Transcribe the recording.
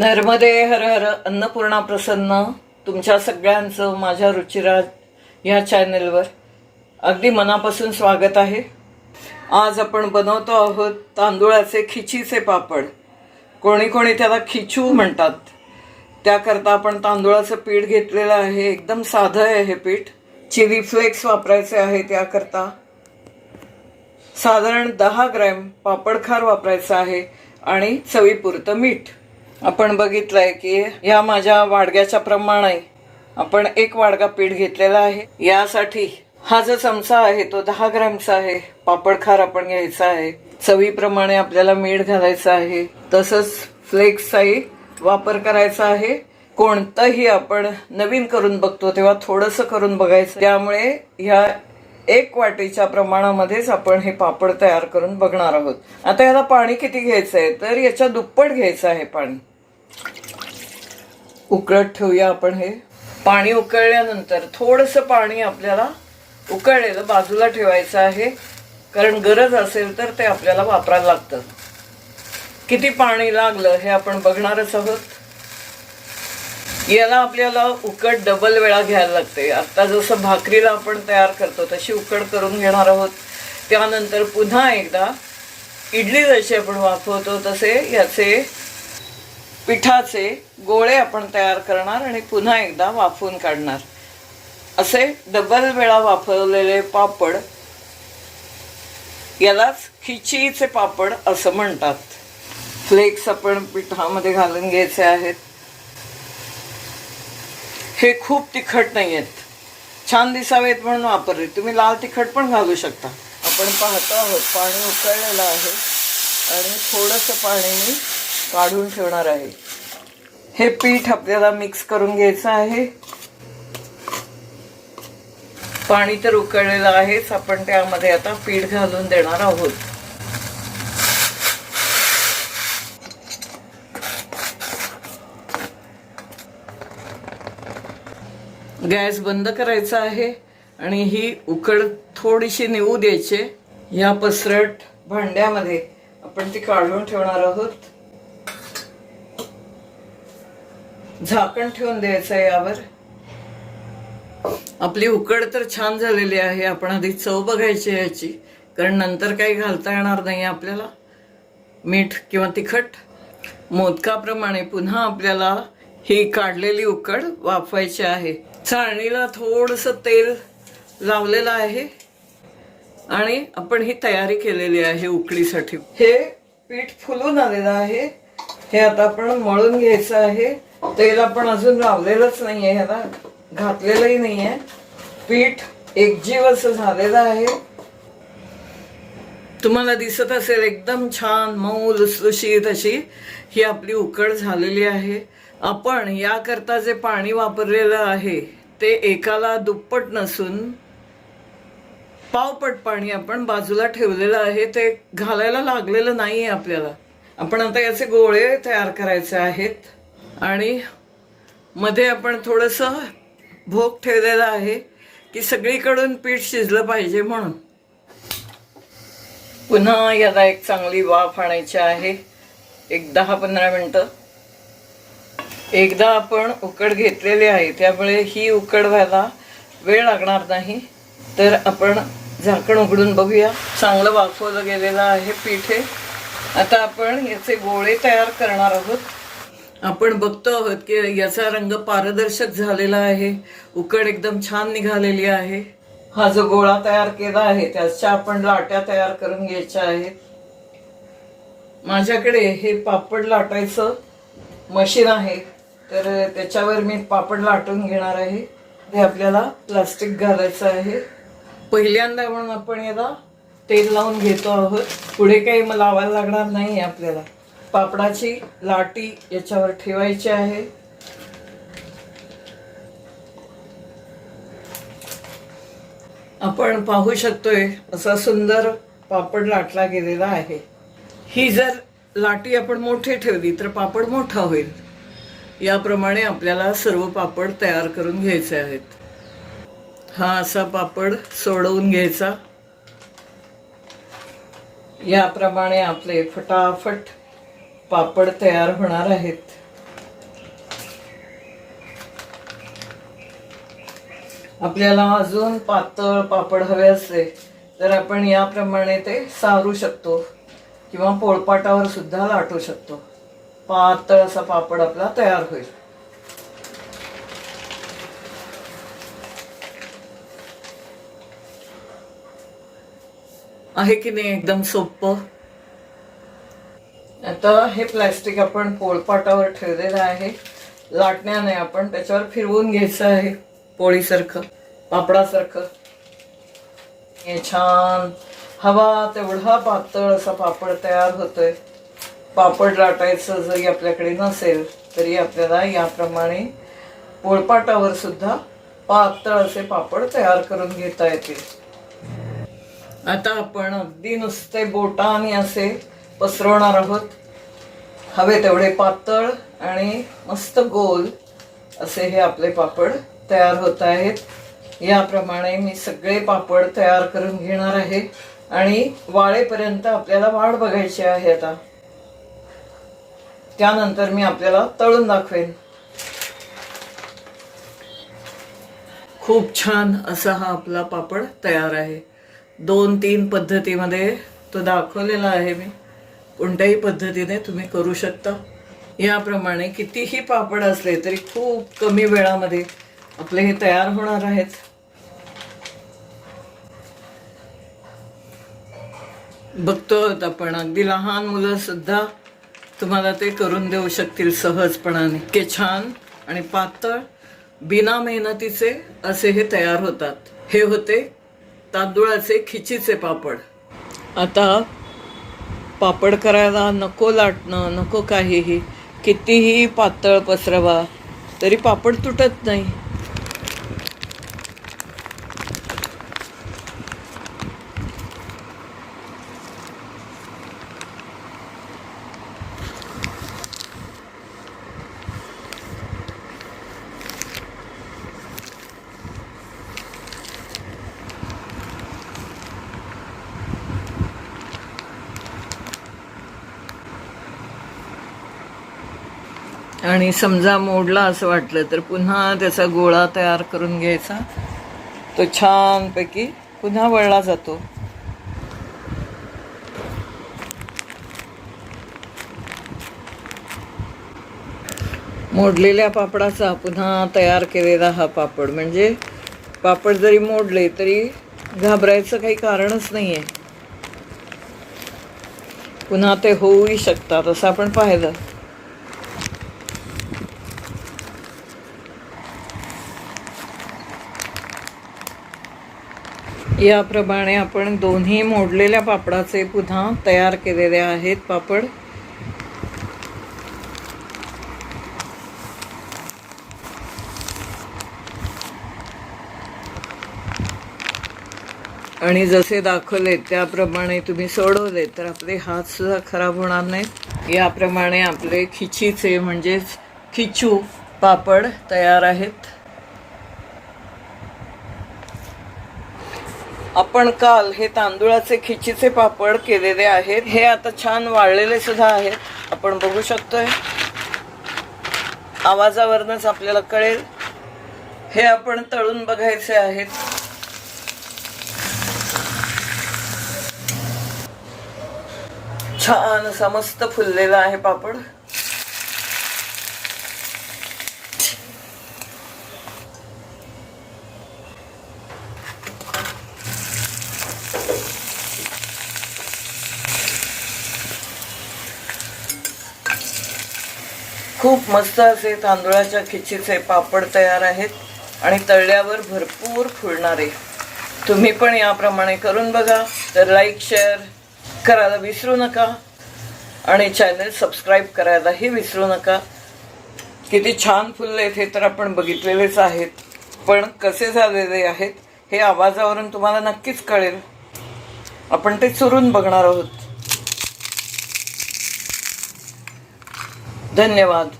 नर्मदे हर हर अन्नपूर्णा प्रसन्न. तुमच्या सगळ्यांचं माझ्या रुचिराज ह्या चॅनलवर अगदी मनापासून स्वागत आहे. आज आपण बनवतो आहोत तांदूळाचे खिचीचे पापड. कोणी कोणी त्याला खिचू म्हणतात. त्याकरता आपण तांदूळाचं पीठ घेतलेलं आहे एकदम साधं आहे हे पीठ. चिली फ्लेक्स वापरायचे आहे त्याकरता. साधारण दहा ग्रॅम पापडखार वापरायचं आहे आणि चवीपुरतं मीठ. आपण बघितलंय की ह्या माझ्या वाडग्याच्या प्रमाणे आपण एक वाडगा पीठ घेतलेला आहे. यासाठी हा जो चमचा आहे तो दहा ग्रॅमचा आहे. पापडखार आपण घ्यायचा आहे. चवीप्रमाणे आपल्याला मीठ घालायचं आहे. तसंच फ्लेक्सचाही वापर करायचा आहे. कोणतंही आपण नवीन करून बघतो तेव्हा थोडंसं करून बघायचं. त्यामुळे ह्या एक वाटीच्या प्रमाणामध्येच आपण हे पापड तयार करून बघणार आहोत. आता याला पाणी किती घ्यायचं आहे तर याच्या दुप्पट घ्यायचं आहे पाणी. उकळत ठेवूया आपण हे. पाणी उकळल्यानंतर थोडंसं पाणी आपल्याला उकळलेलं बाजूला ठेवायचं आहे. कारण गरज असेल तर ते आपल्याला वापरायला लागतं. किती पाणी लागलं हे आपण बघणारच आहोत. याला आपल्याला उकड डबल वेळा घ्यायला लागते. आता जसं भाकरीला आपण तयार करतो तशी उकड करून घेणार आहोत. त्यानंतर पुन्हा एकदा इडली जशी आपण वाफवतो तसे याचे पिठाचे गोळे आपण तयार करणार आणि पुन्हा एकदा वाफवून काढणार. असे डबल वेळा वाफवलेले पापड यालाच खिचीचे पापड असं म्हणतात. फ्लेक्स आपण पिठामध्ये घालून घ्यायचे आहेत. हे खूप तिखट नाही आहेत छान दिसावेत म्हणून वापरले. तुम्ही लाल तिखट पण घालू शकता. आपण पाहतो आहोत पाणी उकळलेलं आहे. आणि थोडंसं पाणी मी काढून ठेवणार आहे. हे पीठ आपल्याला मिक्स करून घ्यायचं आहे. पाणी तर उकळलेलं आहेच आपण त्यामध्ये आता पीठ घालून देणार आहोत. गॅस बंद करायचा आहे आणि ही उकड थोडीशी निवू द्यायची. या पसरट भांड्यामध्ये आपण ती काढून ठेवणार आहोत. झाकण ठेवून द्यायचं आहे यावर. आपली उकड तर छान झालेली आहे आपण आधी चव बघायची आहे याची. कारण नंतर काही घालता येणार नाही आपल्याला. मीठ किंवा तिखट. मोदकाप्रमाणे पुन्हा आपल्याला ही काढलेली उकड वाफवायची आहे. चाळणीला थोडंसं तेल लावलेलं आहे. आणि आपण ही तयारी केलेली आहे उकडीसाठी. हे पीठ फुलून आलेलं आहे. हे आता आपण मळून घ्यायचं आहे. तेल आपण अजून लावलेलंच नाहीये ह्याला. घातलेलंही नाहीये. पीठ एकजीव असं झालेलं आहे. तुम्हाला दिसत असेल एकदम छान मऊ लुसलुशीत अशी ही आपली उकड झालेली आहे. आपण याकरता जे पाणी वापरलेलं आहे ते एकाला दुप्पट नसून पावपट पाणी आपण बाजूला ठेवलेलं आहे. ते घालायला लागलेलं नाही आहे आपल्याला. आपण आता याचे गोळे तयार करायचे आहेत. आणि मध्ये आपण थोडंसं भोग ठेवलेलं आहे की सगळीकडून पीठ शिजलं पाहिजे म्हणून. पुन्हा याला एक चांगली वाफ आणायची आहे. एक दहा पंधरा मिनटं. एकदा आपण उकड घेतलेली आहे त्यामुळे ही उकड व्हायला वेळ लागणार नाही. तर आपण झाकण उघडून बघूया. चांगलं वाफवलं गेलेलं आहे पीठ हे. आता आपण याचे गोळे तयार करणार आहोत. आपण बघतो आहोत की याचा रंग पारदर्शक झालेला आहे. उकड एकदम छान निघालेली आहे. हा जो गोळा तयार केला आहे त्याच्या आपण लाट्या तयार करून घ्यायच्या आहेत. माझ्याकडे हे पापड लाटायचं मशीन आहे. तर त्याच्यावर मी पापड लाटून घेणार आहे. हे आपल्याला प्लास्टिक घालायचं आहे. पहिल्यांदा म्हणून आपण याला तेल लावून घेतो आहोत. पुढे काही लावायला लागणार नाही आपल्याला. पापडाची लाटी याच्यावर ठेवायची आहे. आपण पाहू शकतोय असा सुंदर पापड लाटला गेलेला आहे. ही जर लाटी आपण मोठी ठेवली तर पापड मोठा होईल. याप्रमाणे आपल्याला सर्व पापड तयार करून घ्यायचे आहेत. हा असा पापड सोडवून घ्यायचा. याप्रमाणे आपले फटाफट पापड तयार होणार आहेत. आपल्याला अजून पातळ पापड हवे असले तर आपण याप्रमाणे ते सारू शकतो किंवा पोळपाटावर सुद्धा लाटू शकतो. पातळ असा पापड आपला तयार होईल. आहे की नाही? एकदम सोपं. आता हे प्लॅस्टिक आपण पोळपाटावर ठेवलेलं आहे. लाटण्याने आपण त्याच्यावर फिरवून घ्यायचं आहे पोळीसारखं पापडासारखं. हे छान. हवा तेवढा पातळ असा पापड तयार होतोय. पापड लाटायचं जरी आपल्याकडे नसेल तरी आपल्याला याप्रमाणे पोळपाटावर सुद्धा पातळ असे पापड तयार करून घेता येतील. आता आपण अगदी नुसते बोटाने असे पसरवणार आहोत. हवे तेवढे पातळ आणि मस्त गोल असे हे आपले पापड तयार होत आहेत. याप्रमाणे मी सगळे पापड तयार करून घेणार आहे आणि वाळेपर्यंत आपल्याला वाढ बघायची आहे आता. त्यानंतर मी आपल्याला तळून दाखवेन. खूप छान असा हा आपला पापड तयार आहे. दोन तीन पद्धतीमध्ये तो दाखवलेला आहे मी. कोणत्याही पद्धतीने तुम्ही करू शकता. याप्रमाणे कितीही पापड असले तरी खूप कमी वेळामध्ये आपले हे तयार होणार आहेत. बघतो आहोत आपण अगदी लहान मुलं सुद्धा तुम्हाला ते करून देऊ शकतील सहजपणाने. इतके छान आणि पातळ बिना मेहनतीचे असे हे तयार होतात. हे होते तांदूळाचे खिचीचे पापड. आता पापड करायला नको लाटणं नको काहीही. कितीही पातळ पसरवा तरी पापड तुटत नाही. आणि समजा मोडला असं वाटलं तर पुन्हा त्याचा गोळा तयार करून घ्यायचा. तो छानपैकी पुन्हा वळला जातो. मोडलेल्या पापडाचा पुन्हा तयार केलेला हा पापड. म्हणजे पापड जरी मोडले तरी घाबरायचं काही कारणच नाही आहे पुन्हा ते होऊही शकतात असं आपण पाहिलं. याप्रमाणे आपण दोन्ही मोडलेल्या पापडाचे पुन्हा तयार केलेले आहेत पापड. आणि जसे दाखवले त्याप्रमाणे तुम्ही सोडवले तर आपले हातसुद्धा खराब होणार नाहीत. याप्रमाणे आपले खिचीचे म्हणजेच खिचू पापड तयार आहेत. आपण काल हे तांदूळाचे खिचीचे पापड केलेले आहेत. हे आता छान वाळलेले सुद्धा आहेत. आपण बघू शकतोय. आवाजावरनच आपल्याला कळेल. हे आपण तळून बघायचे आहेत. छान असा मस्त फुललेला आहे पापड. खूप मस्त असे तांदूळाच्या खिचीचे पापड तयार आहेत आणि तळल्यावर भरपूर फुलणारे. तुम्ही पण याप्रमाणे करून बघा. तर लाईक शेअर करायला विसरू नका. आणि चॅनल सबस्क्राईब करायलाही विसरू नका. किती छान फुलले हे तर आपण बघितलेलेच आहेत. पण कसे झालेले आहेत हे आवाजावरून तुम्हाला नक्कीच कळेल. आपण ते चुरून बघणार आहोत. धन्यवाद.